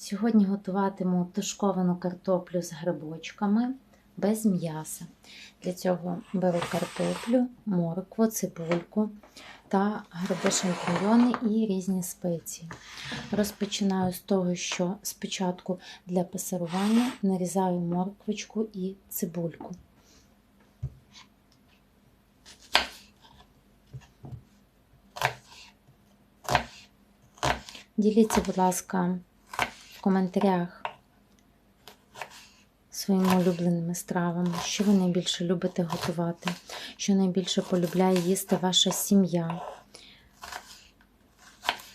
Сьогодні готуватиму тушковану картоплю з грибочками без м'яса. Для цього беру картоплю, моркву, цибульку та гриби шампіньйони і різні спеції. Розпочинаю з того, що спочатку для пасирування нарізаю морквочку і цибульку. Діліться, будь ласка, коментарях своїми улюбленими стравами, що ви найбільше любите готувати, що найбільше полюбляє їсти ваша сім'я,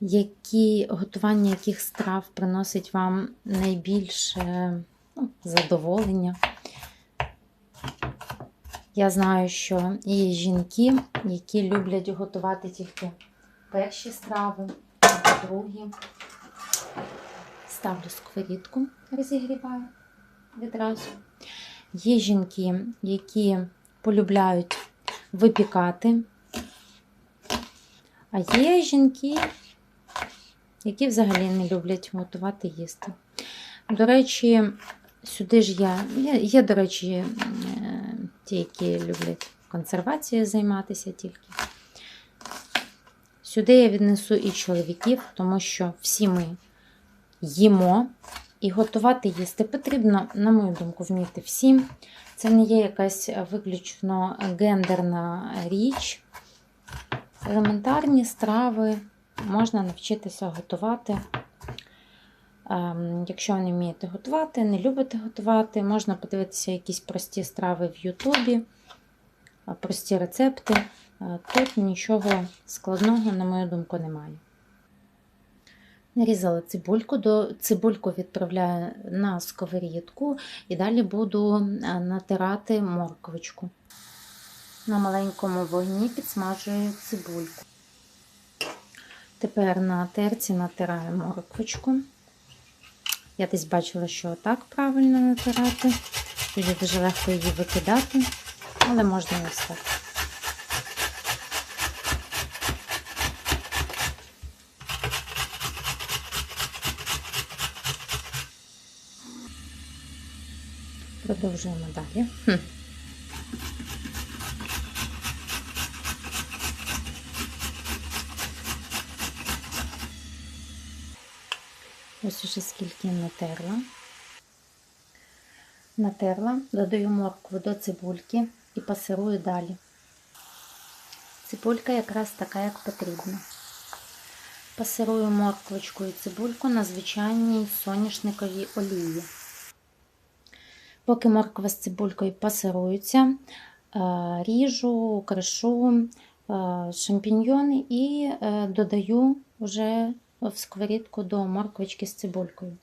які готування яких страв приносить вам найбільше ну, задоволення. Я знаю, що є жінки, які люблять готувати тільки перші страви, другі. Ставлю сковорідку, розігріваю відразу. Є жінки, які полюбляють випікати, а є жінки, які взагалі не люблять готувати їсти. До речі, сюди ж я, є, до речі, е, ті, які люблять консервацією займатися тільки. Сюди я віднесу і чоловіків, тому що всі ми їмо, і готувати їсти потрібно, на мою думку, вміти всім. Це не є якась виключно гендерна річ. Елементарні страви можна навчитися готувати. Ем, Якщо ви не вмієте готувати, не любите готувати, можна подивитися якісь прості страви в Ютубі, прості рецепти. Е, Тут нічого складного, на мою думку, немає. Нарізала цибульку, до цибульку відправляю на сковорідку і далі буду е, натирати морквочку. На маленькому вогні підсмажую цибульку. Тепер на терці натираю морквочку. Я десь бачила, що так правильно натирати. Тоді дуже легко її викидати, але можна і ось. Продовжуємо далі. Хм. Ось уже скільки натерла. Натерла, додаю моркву до цибульки і пасирую далі. Цибулька якраз така, як потрібно. Пасирую морквочку і цибульку на звичайній соняшниковій олії. Поки морква з цибулькою пасируються, ріжу, кришу шампіньйони і е, додаю вже в сковорідку до морквочки з цибулькою.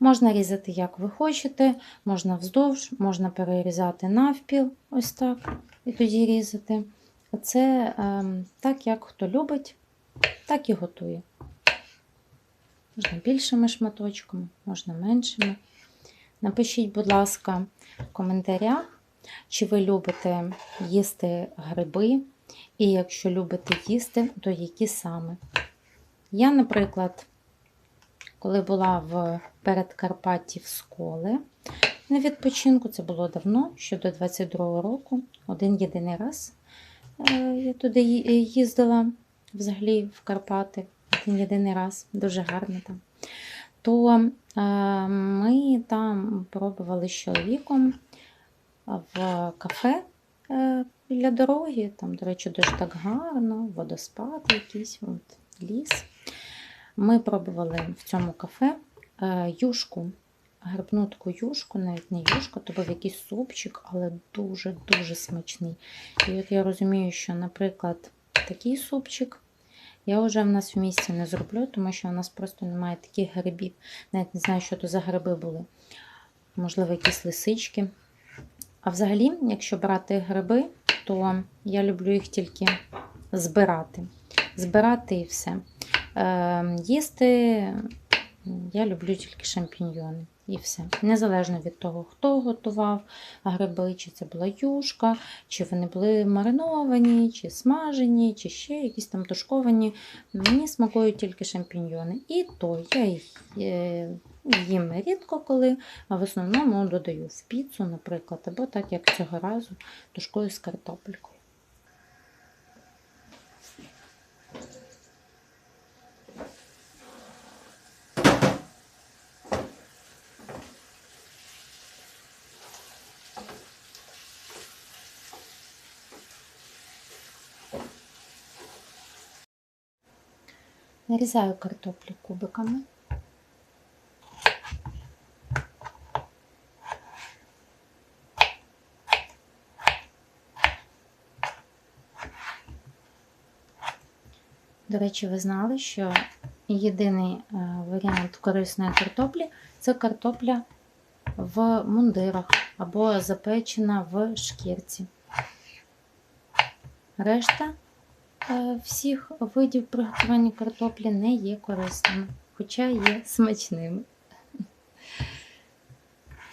Можна різати, як ви хочете, можна вздовж, можна перерізати навпіл, ось так, і тоді різати. Це е, так, як хто любить, так і готує. Можна більшими шматочками, можна меншими. Напишіть, будь ласка, в коментарях, чи ви любите їсти гриби, і якщо любите їсти, то які саме. Я, наприклад, коли була в Передкарпатті в Сколе на відпочинку, це було давно, ще до 22-го року, один єдиний раз е, я туди їздила взагалі в Карпати, один єдиний раз, дуже гарно там. То ми там пробували з чоловіком в кафе е, біля дороги. Там, до речі, дуже так гарно, водоспад якийсь, от, ліс. Ми пробували в цьому кафе е, юшку, грибнутку юшку, навіть не юшку, то був якийсь супчик, але дуже-дуже смачний. І от я розумію, що, наприклад, такий супчик. Я вже в нас в місті не зроблю, тому що у нас просто немає таких грибів. Навіть не знаю, що то за гриби були. Можливо, якісь лисички. А взагалі, якщо брати гриби, то я люблю їх тільки збирати. Збирати і все. Е, Їсти я люблю тільки шампіньйони. І все. Незалежно від того, хто готував гриби, чи це була юшка, чи вони були мариновані, чи смажені, чи ще якісь там тушковані. Мені смакують тільки шампіньйони. І то я їх е, їм рідко коли, а в основному додаю в піцу, наприклад, або так, як цього разу, тушкою з картопелькою. Нарізаю картоплю кубиками. До речі, ви знали, що єдиний е, варіант корисної картоплі це картопля в мундирах або запечена в шкірці. Решта всіх видів приготування картоплі не є корисними, хоча є смачними.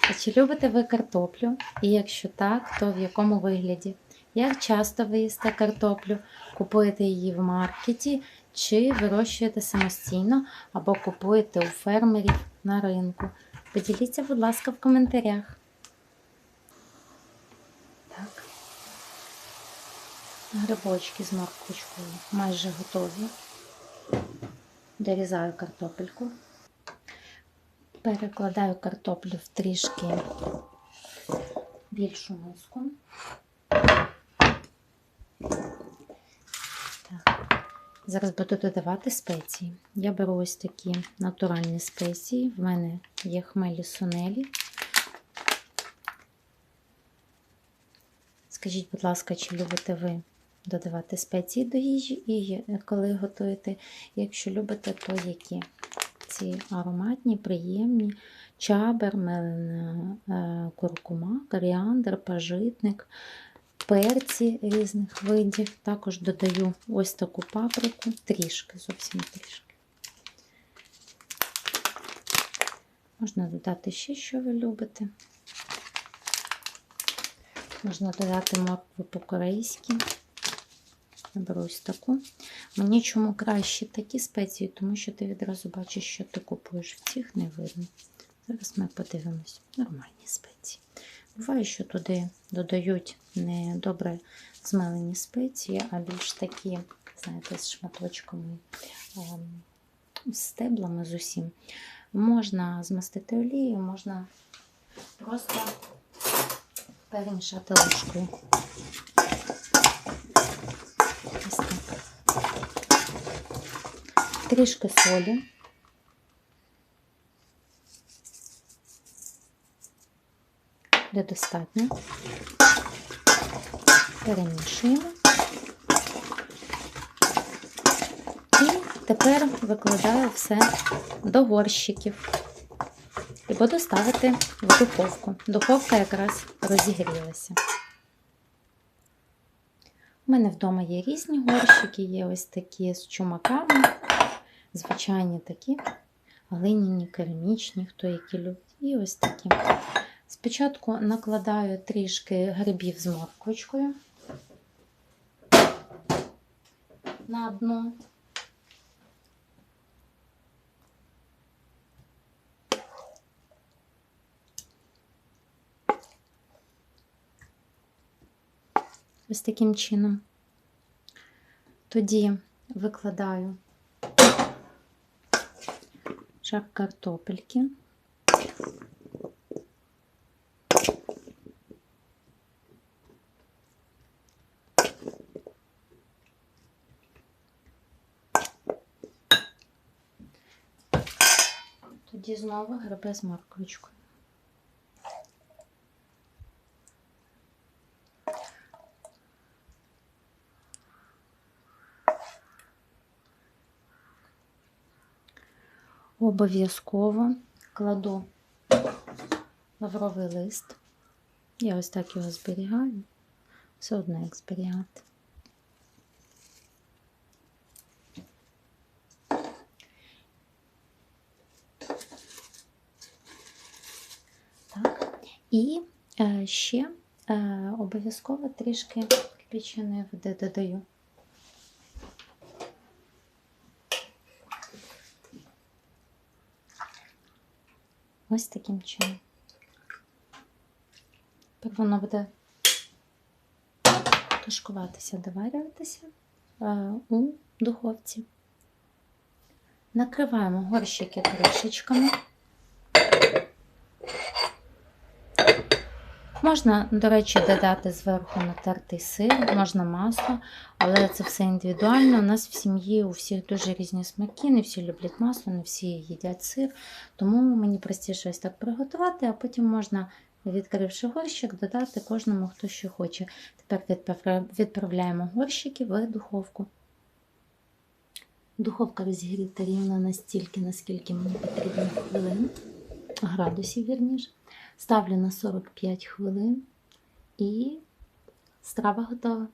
А Чи любите ви картоплю? І якщо так, то в якому вигляді? Як часто ви їсте картоплю? Купуєте її в маркеті, чи вирощуєте самостійно, або купуєте у фермерів на ринку? Поділіться, будь ласка, в коментарях. Грибочки з морквочкою майже готові. Дорізаю картопельку. Перекладаю картоплю в трішки більшу миску. Так. Зараз буду додавати спеції. Я беру ось такі натуральні спеції. В мене є хмелі сунелі. Скажіть, будь ласка, чи любите ви додавати спеції до їжі і коли готуєте? Якщо любите, то які? Ці ароматні, приємні, чабер, мелена е, куркума, коріандр, пажитник, перці різних видів. Також додаю ось таку паприку, трішки, зовсім трішки. Можна додати ще, що ви любите. Можна додати моркву по-корейськи. Беру ось таку. Мені чому краще такі спеції, тому що ти відразу бачиш, що ти купуєш в цих, не видно. Зараз ми подивимось нормальні спеції. Буває, що туди додають не добре змелені спеції, а більш такі, знаєте, з шматочками, ем, з стеблами з усім. Можна змастити олією, можна просто перемішати ложкою. Ось так. Трішки солі. Буде достатньо. Перемішуємо. І тепер викладаю все до горщиків. І буду ставити в духовку. Духовка якраз розігрілася. У мене вдома є різні горщики, є ось такі з чумаками, звичайні такі, глиняні, керамічні, хто які любить. І ось такі. Спочатку накладаю трішки грибів з морквочкою на дно. Ось таким чином. Тоді викладаю шар картопельки. Тоді знову гриби з морквочкою. Обов'язково кладу лавровий лист. Я ось так його зберігаю. Все одно як зберігати. І е, ще е, обов'язково трішки кипяченої води додаю. Ось таким чином. Тепер воно буде тушкуватися, доварюватися е, у духовці. Накриваємо горщики кришечками. Можна, до речі, додати зверху натертий сир, можна масло, але це все індивідуально. У нас в сім'ї у всіх дуже різні смаки, не всі люблять масло, не всі їдять сир, тому мені простіше ось так приготувати, а потім можна, відкривши горщик, додати кожному, хто що хоче. Тепер відправляємо горщики в духовку. Духовка розігріта рівно настільки, наскільки мені потрібно хвилин, градусів вірніше. Ставлю на 45 хвилин і страва готова.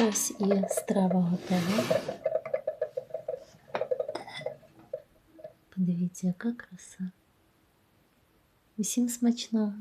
Ось і страва готова. Подивіться, яка краса. Усім смачного!